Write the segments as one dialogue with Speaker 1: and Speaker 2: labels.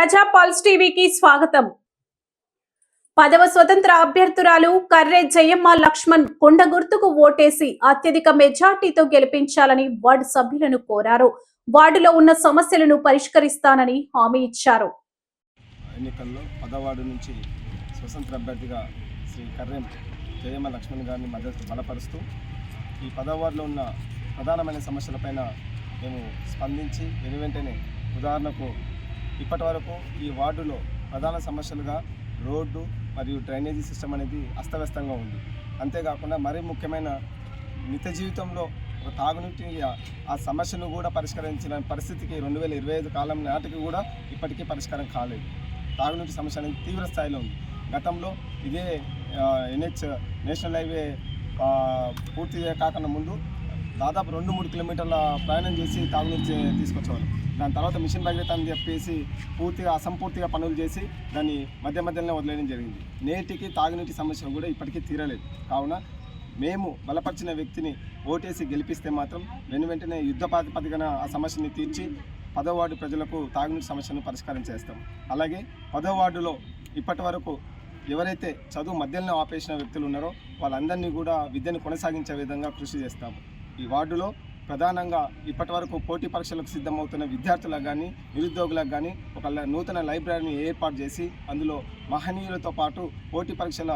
Speaker 1: ప్రజా పల్స్ టీవీకి స్వాగతం. పదవ స్వతంత్ర అభ్యర్థురాలు కర్రె జయమ్మ లక్ష్మణ్ కొండ గుర్తుకు ఓటేసి అత్యధిక మెజార్టీతో గెలిపించాలని వార్డు సభ్యులను కోరారు. వార్డులో ఉన్న సమస్యలను పరిష్కరిస్తానని హామీ ఇచ్చారు.
Speaker 2: ఎన్నికల్లో పదవార్డు నుంచి స్వతంత్ర అభ్యర్థిగా శ్రీ కర్రెం జయమ్మ లక్ష్మణ్ గారిని మద్దతు బలపరుస్తూ ఈ పదవార్డులో ఉన్న ప్రధానమైన సమస్యలపైన మేము స్పందించి వెను వెంటనే ఉదాహరణకు ఇప్పటి వరకు ఈ వార్డులో ప్రధాన సమస్యలుగా రోడ్డు మరియు డ్రైనేజీ సిస్టమ్ అనేది అస్తవ్యస్తంగా ఉంది. అంతేకాకుండా మరీ ముఖ్యమైన నిత్య జీవితంలో ఒక తాగునీటి ఆ సమస్యను కూడా పరిష్కరించిన పరిస్థితికి రెండు వేల ఇరవై ఐదు కాలం నాటికి కూడా ఇప్పటికీ పరిష్కారం కాలేదు. తాగునీటి సమస్య అనేది తీవ్ర స్థాయిలో ఉంది. గతంలో ఇదే ఎన్హెచ్ నేషనల్ హైవే పూర్తి కాకుండా ముందు దాదాపు రెండు మూడు కిలోమీటర్ల ప్రయాణం చేసి తాగునీరు తీసుకొచ్చేవాళ్ళు. దాని తర్వాత మిషన్ భగీరథ అని చెప్పేసి పూర్తిగా అసంపూర్తిగా పనులు చేసి దాన్ని మధ్య మధ్యలోనే వదిలేయడం జరిగింది. నేటికి తాగునీటి సమస్యలు కూడా ఇప్పటికీ తీరలేదు. కావున మేము బలపరిచిన వ్యక్తిని ఓటేసి గెలిపిస్తే మాత్రం వెను వెంటనే యుద్ధ ప్రాతిపదికన ఆ సమస్యని తీర్చి పదో వార్డు ప్రజలకు తాగునీటి సమస్యను పరిష్కారం చేస్తాం. అలాగే పదో వార్డులో ఇప్పటి వరకు ఎవరైతే చదువు మధ్యలో ఆపేసిన వ్యక్తులు ఉన్నారో వాళ్ళందరినీ కూడా విద్యను కొనసాగించే విధంగా కృషి చేస్తాము. ఈ వార్డులో ప్రధానంగా ఇప్పటి వరకు పోటీ పరీక్షలకు సిద్ధమవుతున్న విద్యార్థులకు కానీ నిరుద్యోగులకు కానీ ఒక నూతన లైబ్రరీని ఏర్పాటు చేసి అందులో మహనీయులతో పాటు పోటీ పరీక్షల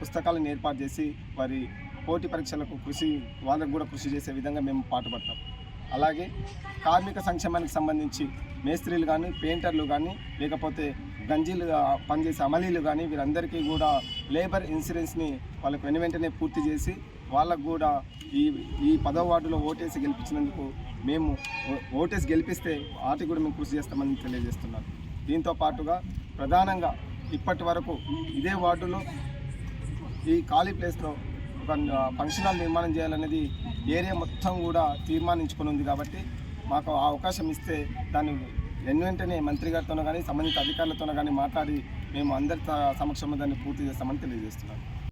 Speaker 2: పుస్తకాలను ఏర్పాటు చేసి వారి పోటీ పరీక్షలకు కృషి వాళ్ళకు కూడా కృషి చేసే విధంగా మేము పాటుపడతాం. అలాగే కార్మిక సంక్షేమానికి సంబంధించి మేస్త్రీలు కానీ పెయింటర్లు కానీ లేకపోతే గంజీలు పనిచేసే అమలీలు కానీ వీరందరికీ కూడా లేబర్ ఇన్సూరెన్స్ని వాళ్ళకు వెను వెంటనే పూర్తి చేసి వాళ్ళకు కూడా ఈ ఈ పదవ వార్డులో ఓటేసి గెలిపించినందుకు మేము ఓటేసి గెలిపిస్తే వాటికి కూడా మేము కృషి చేస్తామని తెలియజేస్తున్నాను దీంతో పాటుగా ప్రధానంగా ఇప్పటి వరకు ఇదే వార్డులో ఈ ఖాళీ ప్లేస్లో ఒక ఫంక్షన్ హాల్ నిర్మాణం చేయాలనేది ఏరియా మొత్తం కూడా తీర్మానించుకుని ఉంది కాబట్టి మాకు ఆ అవకాశం ఇస్తే దాన్ని వెను వెంటనే మంత్రి గారితోనో కానీ సంబంధిత అధికారులతోనో కానీ మాట్లాడి మేము అందరి సమక్షంలో దాన్ని పూర్తి చేస్తామని తెలియజేస్తున్నాను.